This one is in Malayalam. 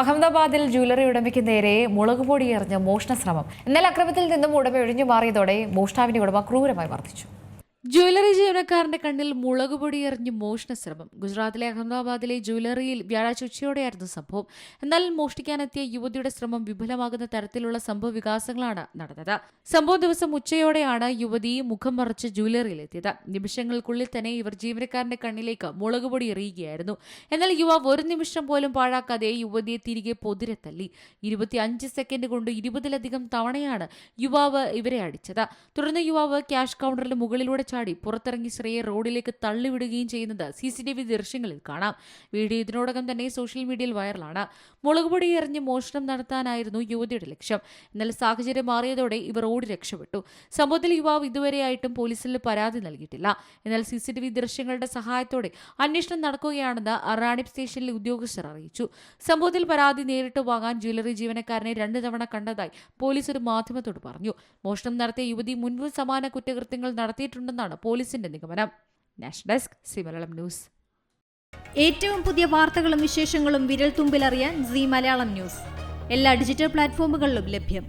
അഹമ്മദാബാദിൽ ജ്വല്ലറി ഉടമയ്ക്ക് നേരെ മുളക് പൊടി എറിഞ്ഞ മോഷണ ശ്രമം. എന്നാൽ അക്രമത്തിൽ നിന്നും ഉടമ ഒഴിഞ്ഞു മാറിയതോടെ മോഷ്ടാവിന്റെ ഉടമ ക്രൂരമായി വർദ്ധിച്ചു ജ്വല്ലറി ജീവനക്കാരന്റെ കണ്ണിൽ മുളകുപൊടി എറിഞ്ഞ് മോഷണ ശ്രമം. ഗുജറാത്തിലെ അഹമ്മദാബാദിലെ ജ്വല്ലറിയിൽ വ്യാഴാഴ്ച ഉച്ചയോടെയായിരുന്നു സംഭവം. എന്നാൽ മോഷ്ടിക്കാനെത്തിയ യുവതിയുടെ ശ്രമം വിഫലമാകുന്ന തരത്തിലുള്ള സംഭവ വികാസങ്ങളാണ് നടന്നത്. സംഭവ ദിവസം ഉച്ചയോടെയാണ് യുവതി മുഖം മറച്ച് ജ്വല്ലറിയിലെത്തിയത്. നിമിഷങ്ങൾക്കുള്ളിൽ തന്നെ ഇവർ ജീവനക്കാരന്റെ കണ്ണിലേക്ക് മുളകുപൊടി എറിയുകയായിരുന്നു. എന്നാൽ യുവാവ് ഒരു നിമിഷം പോലും പാഴാക്കാതെ യുവതിയെ തിരികെ പൊതിരെ തള്ളി. ഇരുപത്തിയഞ്ച് സെക്കൻഡ് കൊണ്ട് ഇരുപതിലധികം തവണയാണ് യുവാവ് ഇവരെ അടിച്ചത്. തുടർന്ന് യുവാവ് ക്യാഷ് കൗണ്ടറിന് മുകളിലൂടെ ചാടി പുറത്തിറങ്ങി ശ്രേയെ റോഡിലേക്ക് തള്ളിവിടുകയും ചെയ്യുന്നത് സി സി ടി വി ദൃശ്യങ്ങളിൽ കാണാം. വീഡിയോ ഇതിനോടകം തന്നെ സോഷ്യൽ മീഡിയയിൽ വൈറലാണ്. മുളകുപൊടി എറിഞ്ഞ് മോഷണം നടത്താനായിരുന്നു യുവതിയുടെ ലക്ഷ്യം. എന്നാൽ സാഹചര്യം മാറിയതോടെ ഇവർ ഓടി രക്ഷപ്പെട്ടു. സംഭവത്തിൽ യുവാവ് ഇതുവരെയായിട്ടും പോലീസിൽ പരാതി നൽകിയിട്ടില്ല. എന്നാൽ സി സി ടി വി ദൃശ്യങ്ങളുടെ സഹായത്തോടെ അന്വേഷണം നടക്കുകയാണെന്ന് റാണിപ് സ്റ്റേഷനിലെ ഉദ്യോഗസ്ഥർ അറിയിച്ചു. സംഭവത്തിൽ പരാതി നേരിട്ട് വാങ്ങാൻ ജ്വല്ലറി ജീവനക്കാരനെ രണ്ട് തവണ കണ്ടതായി പോലീസ് ഒരു മാധ്യമത്തോട് പറഞ്ഞു. മോഷണം നടത്തിയ യുവതി മുൻപ് സമാന കുറ്റകൃത്യങ്ങൾ നടത്തിയിട്ടുണ്ടെന്നാണ് പോലീസിന്റെ നിഗമനം. നാഷണൽ ഡെസ്ക് സിമലയാളം ന്യൂസ് ഏറ്റവും പുതിയ വാർത്തകളും വിശേഷങ്ങളും വിരൽ തുമ്പിലറിയാൻ സി മലയാളം ന്യൂസ് എല്ലാ ഡിജിറ്റൽ പ്ലാറ്റ്ഫോമുകളിലും ലഭ്യം.